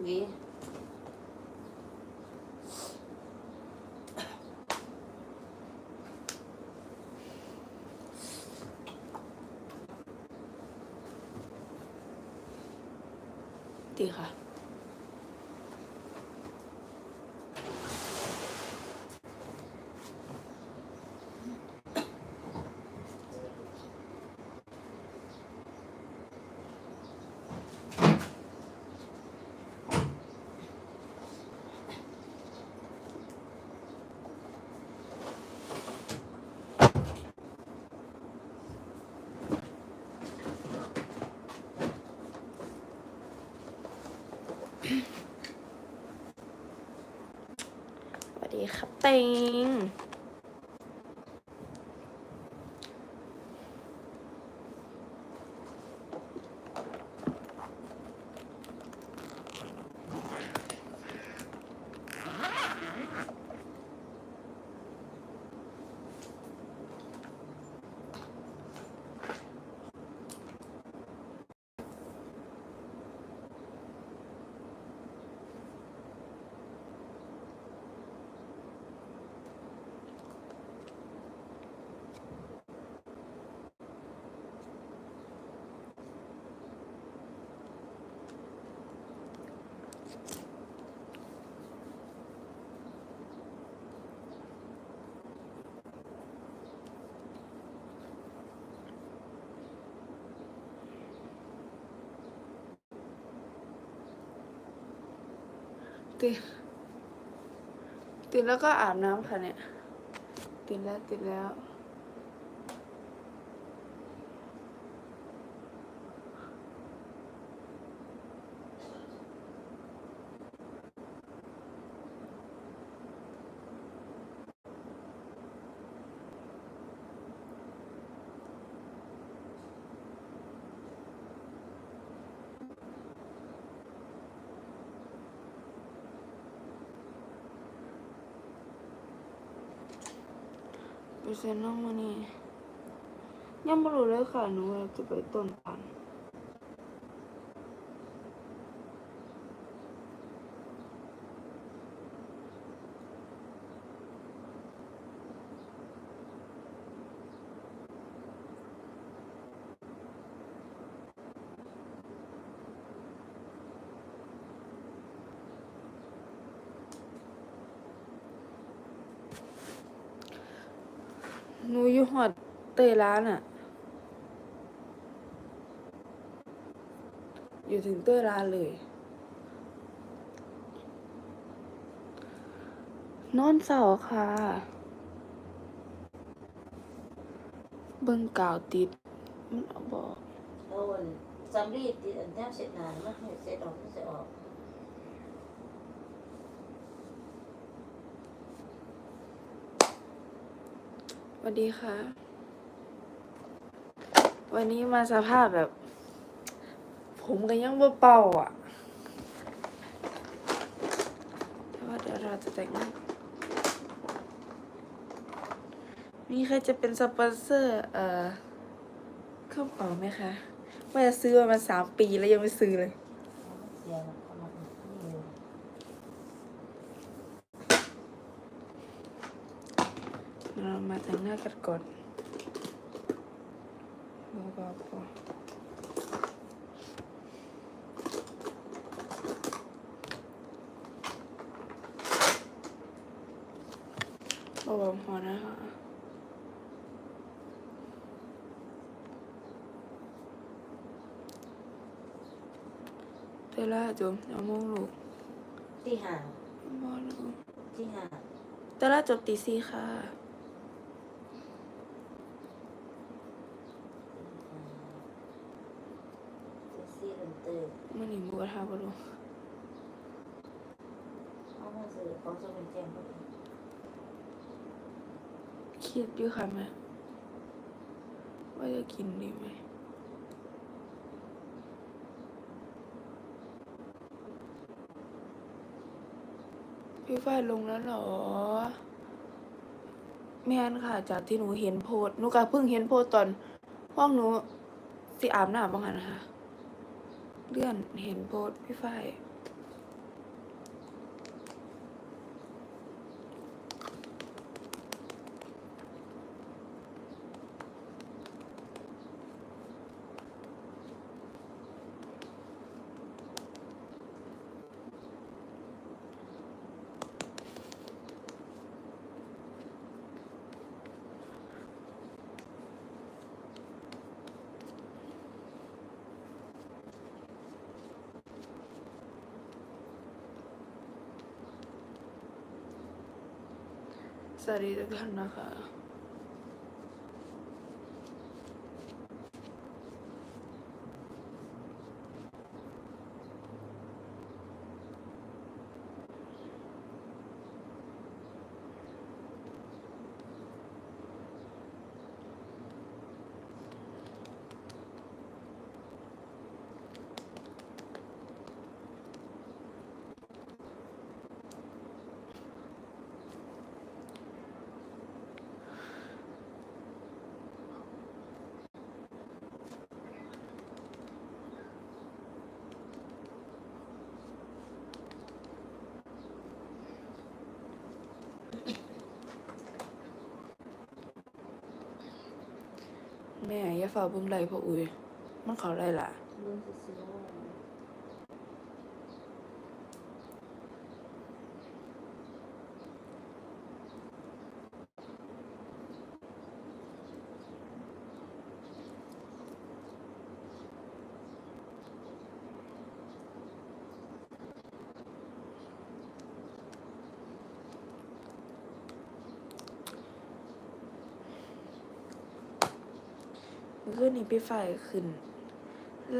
หวี สวัสดีครับเต็ง ตื่นตื่นแล้วก็อาบน้ำค่ะเนี่ย ตื่นแล้วตื่นแล้ว ไปเซ็นน้องมานี่ยังไม่รู้เลยค่ะหนูจะไปต้นปันอยู่หอดเตยร้านอะอยู่ถึงเตยร้านเลย นอนเสาค่ะ เบิ่งกาวติด มันเอาบอกโอ้ยสำลีติดอันแทบเสร็จนานมากเลยเสร็จออกไม่เสร็จออกสวัสดีค่ะ วันนี้มาสภาพแบบ ผมก็ยังบ่เป่าอะแต่ว่าเดี๋ยวเราจะแต่งหน้านี่ใครจะเป็นสปอนเซอร์ เอ่อเครื่องเป่าไหมคะว่าจะซื้อมาสามปีแล้วยังไม่ซื้อเลยเรามาแต่งหน้ากันก่อน เบาๆพอเบาๆพอนะคะเวลาจมเอาโมงลูกที่ห่างบอลูกที่ห่างแต่ละจบตีสี่ค่ะ ซีเรนเตอร์ มันหนี บัวทาบลูกเอามาซื้อของสมุนแจงพอดีคิดอยู่ค่ะแม่ว่าจะกินดีไหมพี่ฝ้ายลงแล้วเหรอแม่นค่ะ จากที่หนูเห็นโพสต์หนูก็เพิ่งเห็นโพสต์ตอนห้องหนูสิอาบน้ำบ้างอะนะคะ เลื่อนเห็นโพสต์พี่ฝ้าย สวัสดี แม่อย่าฝ่าเบิ่งไรพ่ออุ้ย มันเขาไรล่ะ เรื่องซื้อๆว่า เมื่อคื นี้พี่ฝ่ายขึ้น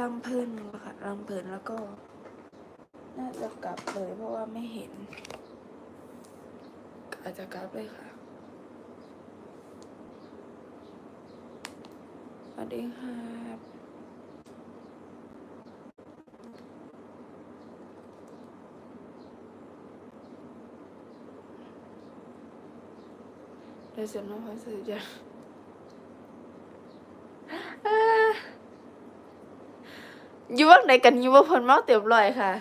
ลำเพลินแล้วค่ะลำเพลินแล้วก็ น่าจะกลับเลยเพราะว่าไม่เห็น อาจจะกลับเลยค่ะสวัสดีครับเดี๋ยวเสร็จน้องพอสื่อจะ อยู่ว่างไหนกันอยู่ว่าพนเมาเต็มร้อยค่ะ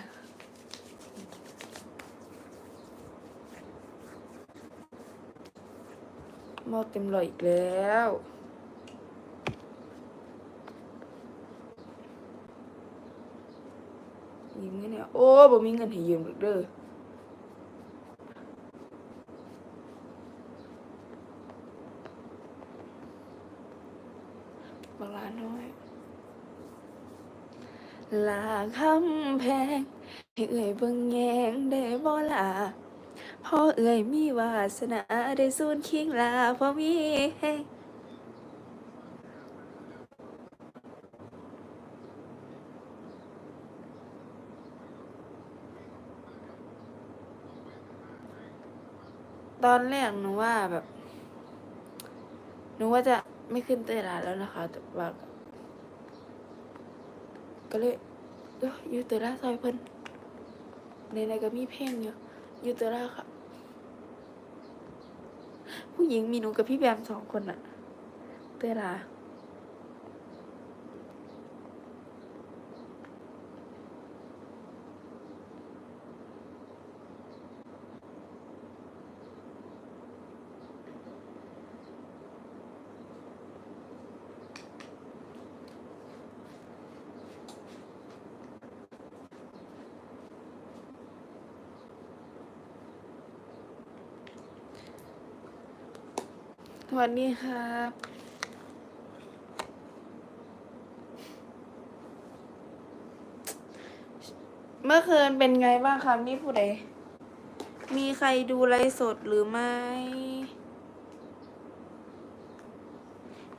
เมาเต็มร้อยอีกแล้วยืมเงินเนี่ยโอ้บ่มีเงินให้ยืมหรอกเด้อบางร้านน้อย ลาคำแพงให้เอ่ยเบิ่งแยงได้บ่ล่ะพอเอ่ยมีวาสนาได้สูนคิงลาพ่อมีแฮงตอนแรกหนูว่าแบบ หนูว่าจะไม่ขึ้นเตยลาแล้วนะคะ แต่ว่า ก็เลยเอ้อยู่เตอร่าซอยเพิ่นในในก็มีเพลงอยู่อยู่เตอร่าค่ะ ผู้หญิงมีหนูกับพี่แบมสองคนอะเตอร่ วัสดีครับเมื่อคืนเป็นไงบ้างครับนี่ผู้ใดมีใครดูไลฟ์สดหรือไม่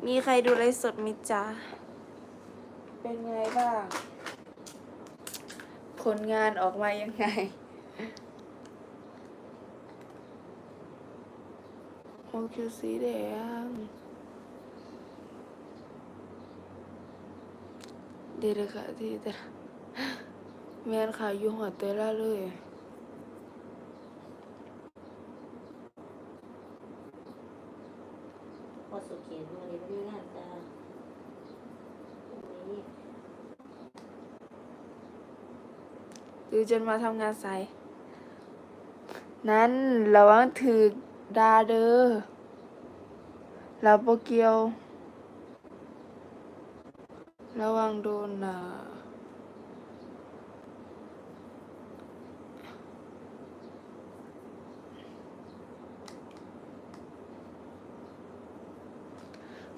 มีใครดูไลฟ์สดมิจ๊ะเป็นไงบ้าง ผลงานออกมายังไง โอเคสีแดงดี๋ยวเลยค่ะที่จะแม่นค่ะอยู่หัวเตล่าเลยพอสุขีมาเรียนรู้งานจ้าตรงนี้หรือจนมาทำงานสายนั้นระวังถือ ดาเด้อแล้วโปเกียว ระวังโดนน่ะ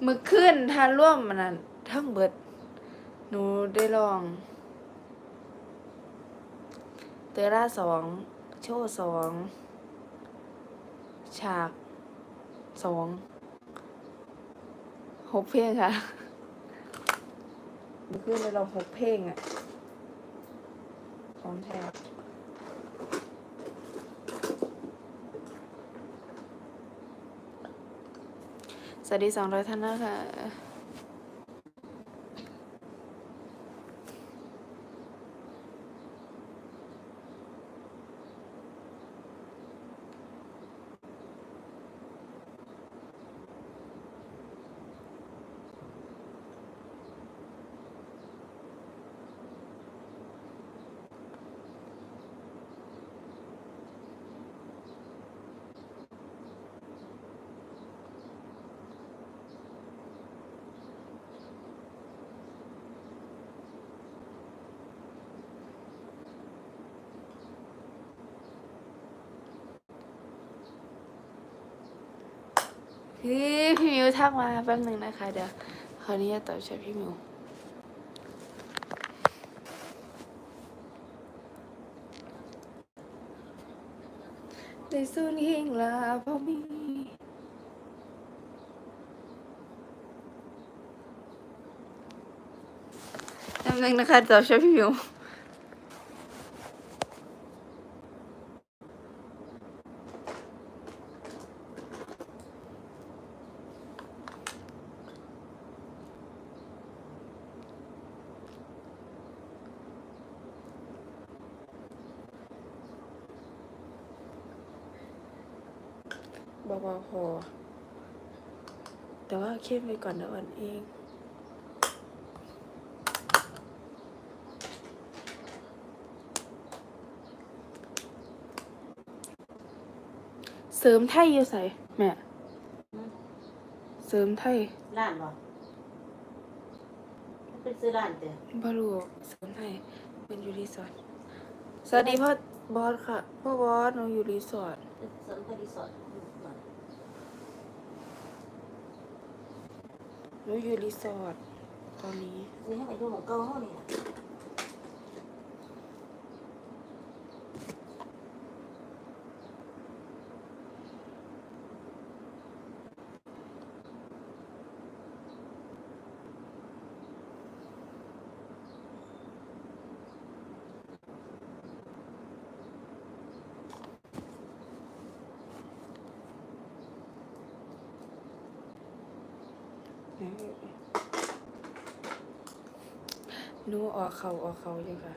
มือขึ้นทานร่วมมันนั้นทั้งเบิด หนูได้ลอง เตอร่าสอง โชว์สอง ฉากสองหกเพลงค่ะเมื่อคืนเราหกเพลงอะของแท้สวัสดีสองร้อยท่านนะคะ พี่พี่มิวทักมาแป๊บหนึ่งนะคะ เดี๋ยวขออนุญาตตอบแชทพี่มิวได้สูนหิงลาพ่อมีแป๊บหนึงนะคะตอบแชทพี่มิวบอกว่าพอแต่ว่า เข้มไปก่อนนะวันเองเสริมไทยอยู่ใส่แม่เสริมไทยร้านบ่มันเป็นซื้อร้านเด้อบารูเสริมไทยเป็นอยู่รีสอร์ทสวัสดีพ่อบอสค่ะพ่อบอสหนูอยู่รีสอร์ทเป็นเสริมพรีสอร์ทอืมก่อน หนูอยู่รีสอร์ทตอนนี้ นี่ให้ไปดูของเก่าเฮานี่ย นูออกเขาออกเขาอยู่ค่ะ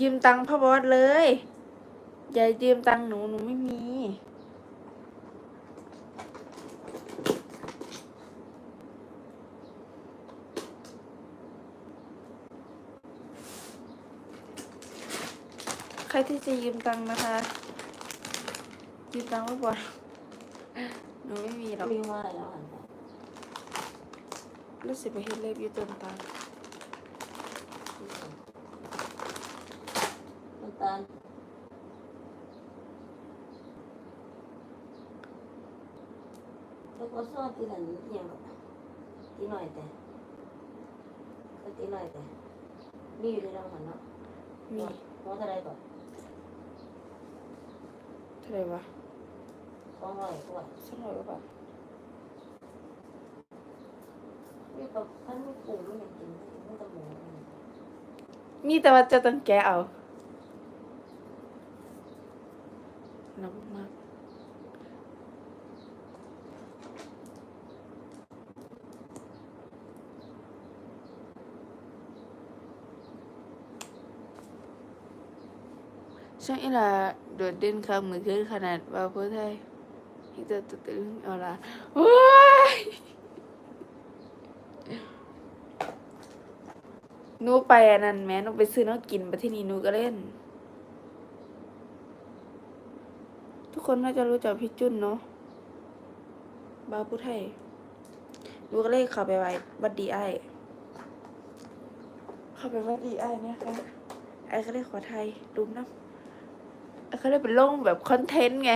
ยืมตังค์พ่อบอสเลย อย่ายืมตังค์หนูหนูไม่มี ใครที่จะยืมตังค์นะคะ ยืมตังค์พ่อบอสหนูไม่มีหรอกมีว่าแล้วหันไปรู้สึกไปเฮ็ดเล็บอยู่ต้นตาลำตาลแล้วก็ซ่อนที่นั่นอหย่างแบบตีหน่อยแต่ก็ตีหน่อยแต่มีอยู่ในรังมันเนาะมีหัวเท่าไรก่อนเท่าไหร่วะสองร้อยกว่าสองร้อยกว่าบาทมีแบบท่านมีปูไม่อยากกินไม่ต้องหมูมีแต่ว่าจะต้องแกะเอา น้ำมากช่วงนี้ล่ะโดดเด่นคำมือขึ้นขนาดว่าเพื่อไทยที่จะตึตึงเอาละว้ายนูไปอันนั้นแม่นูไปซื้อน้องกินไปที่นี่นูก็เล่น ทุก คนน่าจะรู้จักพี่จุนเนาะบาวผู้ไทยหนูก็เลยเข้าไปไว้วัดดีไอเข้าไปวัดดีไอเนี่ยค่ะไอายก็เลยขอไทยรูมนะไอายก็เลยเป็นลงแบบคอนเทนต์ไง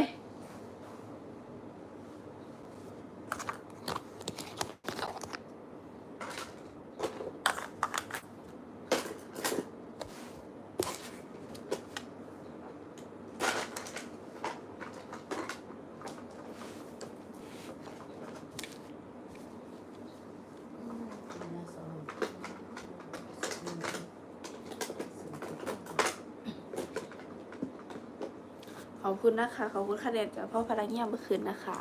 ขอบคุณนะคะ ขอบคุณคะแนนจากพ่อพลังเงียบเมื่อคืนนะคะ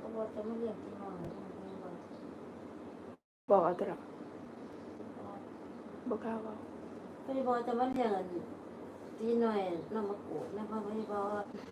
ก็บอกจะไม่เรียกที่นอนบอกเอาตลอดบอกกล้าบอกพี่บอกจะมาเรียกที่หน่อยน้ำมะกรูดนะพ่อพี่บอกบอก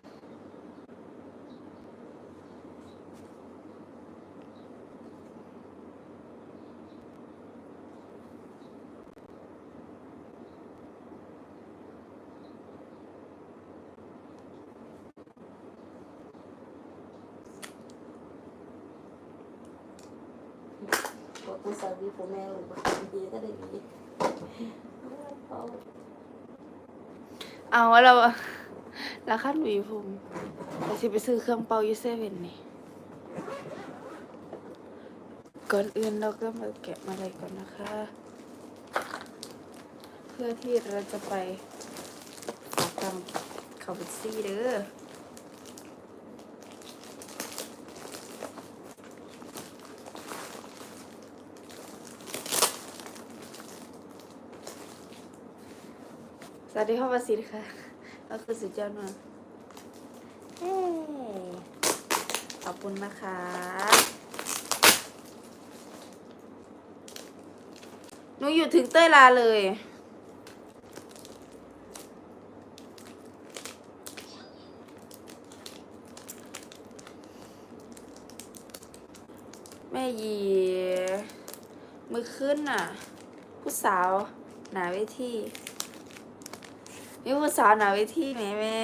กูสั่งดีผมแม่บอกดีก็ได้ดีเขาเอาแล้วราคาหนุ่ยผมเราสิไปซื้อเครื่องเป่ายูเซเว่นนี่ก่อนอื่นเราก็มาแกะมาอะไรก่อนนะคะ เพื่อที่เราจะไปฝากทำคาเฟซี่เด้อ สวัสดีพ่อประสิทธิ์ค่ะก็คือสุดยอดมากเฮ้ขอบคุณนะคะหนูอยู่ถึงเต้ยลาเลย แม่ยีมือขึ้นน่ะ ผู้สาว หนาเวที นี่ผู้สาวหนาเวทีไหมแม่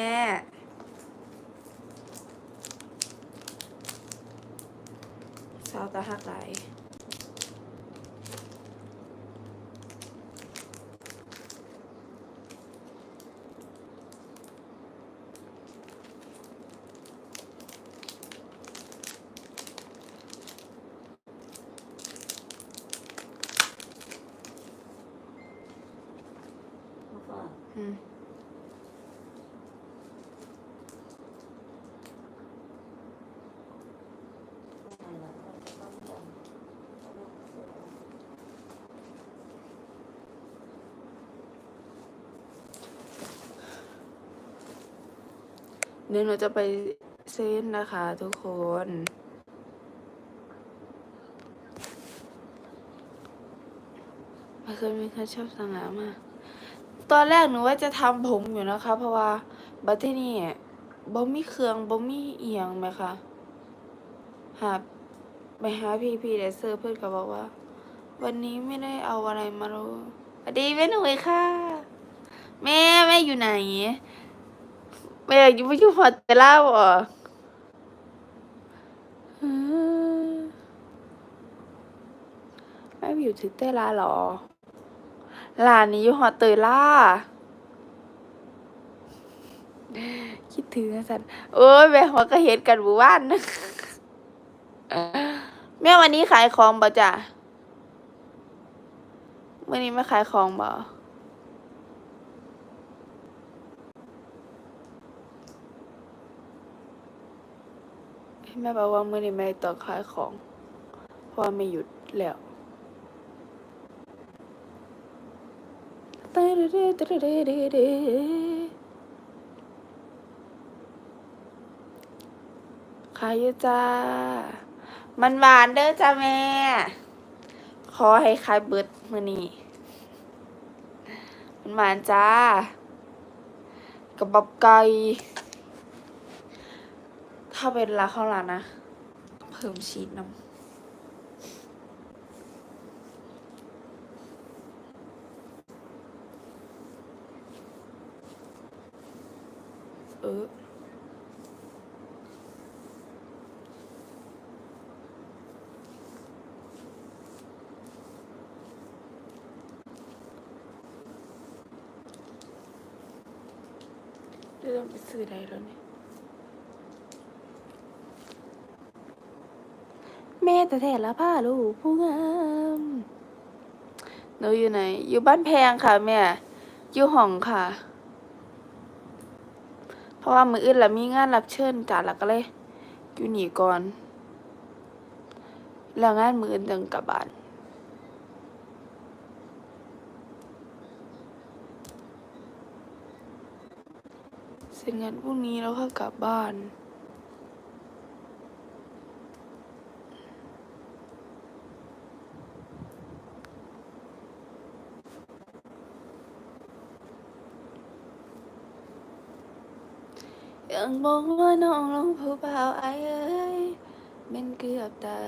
สาวตาหักไหลายอืม เดี๋ยวหนูจะไปเซ็นนะคะทุกคนไม่เคยมีใครชอบสง่ามาก ตอนแรกหนูว่าจะทำผมอยู่นะคะ เพราะว่าบัดที่นี่บ่มีเครื่องบ่มีเอียงไหมคะหาไปหาพี่พี่เดซเซอร์เพื่อนก็บอกว่า วันนี้ไม่ได้เอาอะไรมารู้สวัสดีแม่หนุ่ยค่ะ แม่แม่อยู่ไหน แม่อยู่ไม่อยู่ฮอตเตล่าบ่อืมแม่อยู่ถึงเต้ลาหรอลานนี้อยู่หอเตยล่าคิดถึงนะสันโอ้ยแม่หัวก็เห็นกันหมู่บ้านนะแม่วันนี้ขายของบ่จ้ะวันนี้ไม่ขายของบ่ แม่บอกว่ามื่อนี้ไม่ต้อขายของเพราะไม่หยุดแล้วขายอยู่จ้า มันหวานเด้อจ้าแม่ ขอให้ขายเบิดมื้อนี้มันหวานจ้ากระบับไก่ ถ้าเป็นร้านข้าวหลานะเพิ่มชีสน้ำเออเดี๋ยวต้องไปซื้ออะไรแล้วเนี่ย แม่แต่แท้ละผ้าลูกผู้งามหนูอยู่ไหน อยู่บ้านแพงค่ะแม่ อยู่ห้องค่ะ เพราะว่ามืออื่นล้วมีงานรับเชิญจ้ะแล้วก็เลย อยู่หนีก่อน แล้วงานมืออื่นตึงกลับบ้านเสร็จงานพรุ่งนี้แล้วก็กลับบ้าน ยังบอกว่าน้องลงผู้เบาวไอ้เอ้ยเป็นเกือบตา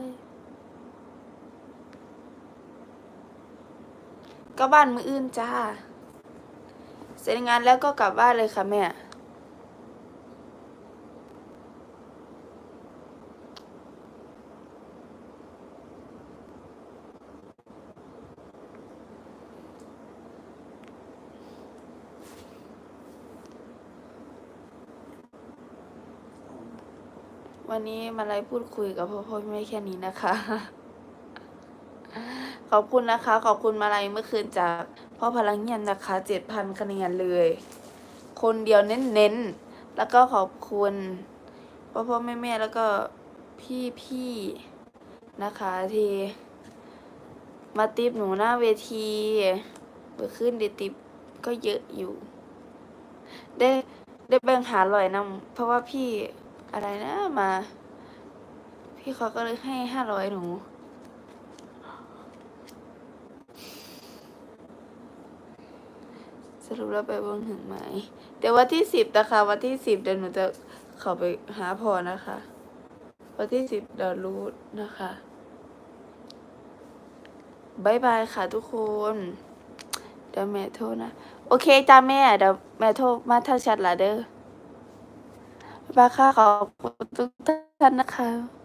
ยก็บ้านมืออื่นจ้า เสร็จงานแล้วก็กลับบ้านเลยค่ะแม่ วันนี้มาไลฟ์พูดคุยกับพ่อพ่อแม่แค่นี้นะคะ ขอบคุณนะคะ ขอบคุณมาไลเมื่อคืนจากพ่อพลังเงียนนะคะเจ็ดพันคะแนนเลย คนเดียวเน้นๆแล้วก็ขอบคุณพ่อพ่อแม่แม่แล้วก็พี่พี่ๆนะคะที่มาติปหนูหน้าเวทีเมื่อคืนได้ติปก็เยอะอยู่ ได้ได้แบ่งหาลอยนำเพราะว่าพี่ อะไรนะมา พี่เขาก็เลยให้ห้าร้อยหนูสรุปแล้วไปเบิ่งถึงไหมเดี๋ยววันที่สิบนะคะวันที่สิบเดี๋ยวหนูจะข้าไปหาพอนะคะ วันที่สิบเดี๋ยวรู้นะคะบายบายค่ะทุกคนเดี๋ยวแม่โทรนะ โอเคจ้าแม่เดี๋ยวแม่โทรมาทางแชทละเด้อ บาค่ะขอบคุณทุกท่านนะคะ